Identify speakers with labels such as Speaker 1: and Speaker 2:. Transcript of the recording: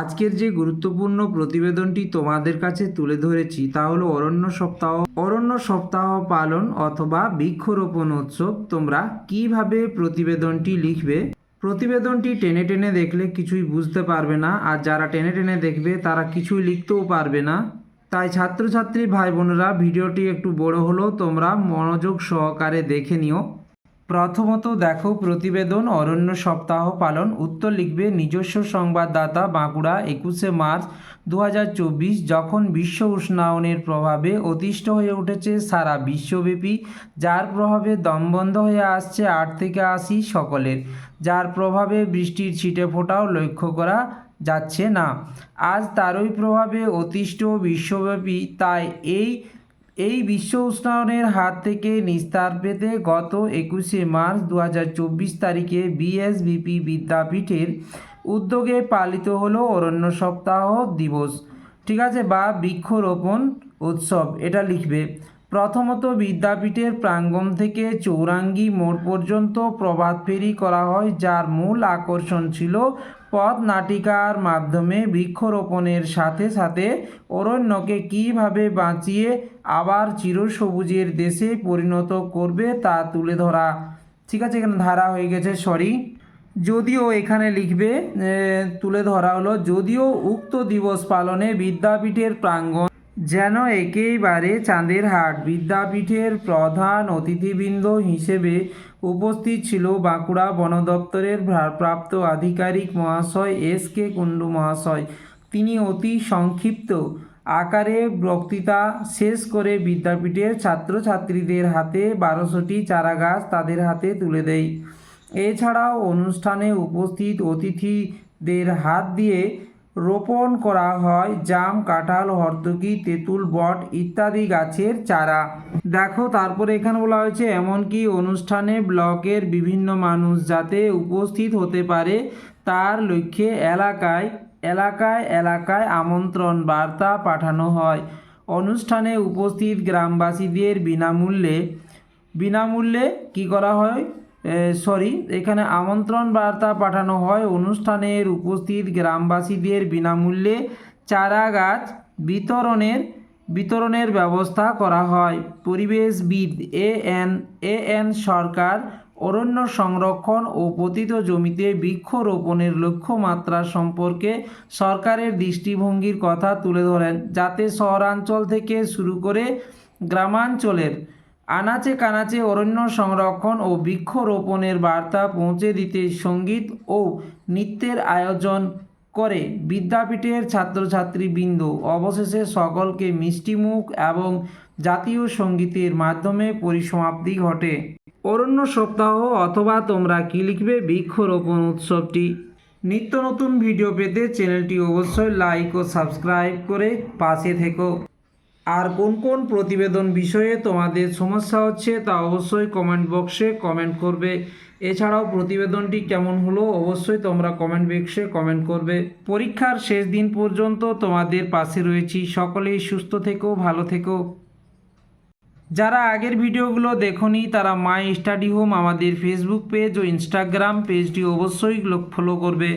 Speaker 1: আজকের যে গুরুত্বপূর্ণ প্রতিবেদনটি তোমাদের কাছে তুলে ধরেছি তা হলো অরণ্য সপ্তাহ। অরণ্য সপ্তাহ পালন অথবা বৃক্ষরোপণ উৎসব তোমরা কীভাবে প্রতিবেদনটি লিখবে? প্রতিবেদনটি টেনে টেনে দেখলে কিছুই বুঝতে পারবে না আর যারা টেনে টেনে দেখবে তারা কিছুই লিখতেও পারবে না। তাই ছাত্রছাত্রী ভাই বোনেরা ভিডিওটি একটু বড় হলেও তোমরা মনোযোগ সহকারে দেখে নিও। প্রথমত দেখো প্রতিবেদন অরণ্য সপ্তাহ পালন। উত্তর লিখবে, নিজস্ব সংবাদদাতা বাঁকুড়া, একুশে মার্চ দু হাজার চব্বিশ, যখন বিশ্ব উষ্ণায়নের প্রভাবে অতিষ্ঠ হয়ে উঠেছে সারা বিশ্বব্যাপী, যার প্রভাবে দমবন্ধ হয়ে আসছে আট থেকে আশি সকলের। যার প্রভাবে বৃষ্টির ছিটে ফোটাও লক্ষ্য করা যাচ্ছে না। আজ তারই প্রভাবে অতিষ্ঠ বিশ্বব্যাপী, তাই এই এই বিশ্ব উষ্ণায়নের হাত থেকে নিস্তার পেতে গত একুশে মার্চ দু হাজার চব্বিশ তারিখে বিএসবিপি বিদ্যাপীঠের উদ্যোগে পালিত হলো অরণ্য সপ্তাহ দিবস। ঠিক আছে, বা বৃক্ষরোপণ উৎসব, এটা লিখবে। প্রথমত বিদ্যাপীঠের প্রাঙ্গণ থেকে চৌরাঙ্গি মোড় পর্যন্ত প্রভাত ফেরি করা হয়, যার মূল আকর্ষণ ছিল পথ নাটিকার মাধ্যমে বৃক্ষরোপণের সাথে সাথে অরণ্যকে কীভাবে বাঁচিয়ে আবার চিরসবুজের দেশে পরিণত করবে তা তুলে ধরা। ঠিক আছে, এখানে ধারা হয়ে গেছে সরি যদিও এখানে লিখবে তুলে ধরা হলো, যদিও উক্ত দিবস পালনে বিদ্যাপীঠের প্রাঙ্গণ যেন একেবারে চাঁদের হাট। বিদ্যাপীঠের প্রধান অতিথিবৃন্দ হিসেবে উপস্থিত ছিল বাঁকুড়া বন দপ্তরের ভারপ্রাপ্ত আধিকারিক মহাশয় এস কে কুণ্ডু মহাশয়। তিনি অতি সংক্ষিপ্ত আকারে বক্তৃতা শেষ করে বিদ্যাপীঠের ছাত্রছাত্রীদের হাতে বারোশোটি চারাগাছ তাদের হাতে তুলে দেয়। এছাড়াও অনুষ্ঠানে উপস্থিত অতিথিদের হাত দিয়ে রোপণ করা হয়, জাম, কাঁঠাল হর্তকি তেঁতুল, বট ইত্যাদি গাছের চারা। দেখো, তারপরে এখানে বলা হয়েছে, এমনকি অনুষ্ঠানে ব্লকের বিভিন্ন মানুষ যাতে উপস্থিত হতে পারে, তার লক্ষ্যে এলাকায় এলাকায় এলাকায় আমন্ত্রণ বার্তা পাঠানো হয়। অনুষ্ঠানে উপস্থিত গ্রামবাসীদের বিনামূল্যে বিনামূল্যে কি করা হয়? সরি, এখানে আমন্ত্রণ বার্তা পাঠানো হয় অনুষ্ঠানের উপস্থিত গ্রামবাসীদের বিনামূল্যে চারা গাছ বিতরণের বিতরণের ব্যবস্থা করা হয়। পরিবেশবিদ এ এন এ এন সরকার অরণ্য সংরক্ষণ ও পতিত জমিতে বৃক্ষরোপণের লক্ষ্যমাত্রা সম্পর্কে সরকারের দৃষ্টিভঙ্গির কথা তুলে ধরেন, যাতে শহরাঞ্চল থেকে শুরু করে গ্রামাঞ্চলের আনাচে কানাচে অরণ্য সংরক্ষণ ও বৃক্ষরোপণের বার্তা পৌঁছে দিতে সংগীত ও নৃত্যের আয়োজন করে বিদ্যাপীঠের ছাত্রছাত্রীবৃন্দ। অবশেষে সকলকে মিষ্টিমুখ এবং জাতীয় সঙ্গীতের মাধ্যমে পরিসমাপ্তি ঘটে। অরণ্য সপ্তাহ অথবা তোমরা কি লিখবে বৃক্ষরোপণ উৎসবটি? নিত্য নতুন ভিডিও পেতে চ্যানেলটি অবশ্যই লাইক ও সাবস্ক্রাইব করে পাশে থেকো। আর কোন কোন প্রতিবেদন বিষয়ে তোমাদের সমস্যা হচ্ছে তা অবশ্যই কমেন্ট বক্সে কমেন্ট করবে। এছাড়াও প্রতিবেদনটি কেমন হলো অবশ্যই তোমরা কমেন্ট বক্সে কমেন্ট করবে। পরীক্ষার শেষ দিন পর্যন্ত তোমাদের পাশে রয়েছি। সকলেই সুস্থ থেকো, ভালো থেকো। যারা আগের ভিডিওগুলো দেখোনি, তারা মাই স্টাডি হোম আমাদের ফেসবুক পেজ ও ইনস্টাগ্রাম পেজটি অবশ্যই ফলো করবে।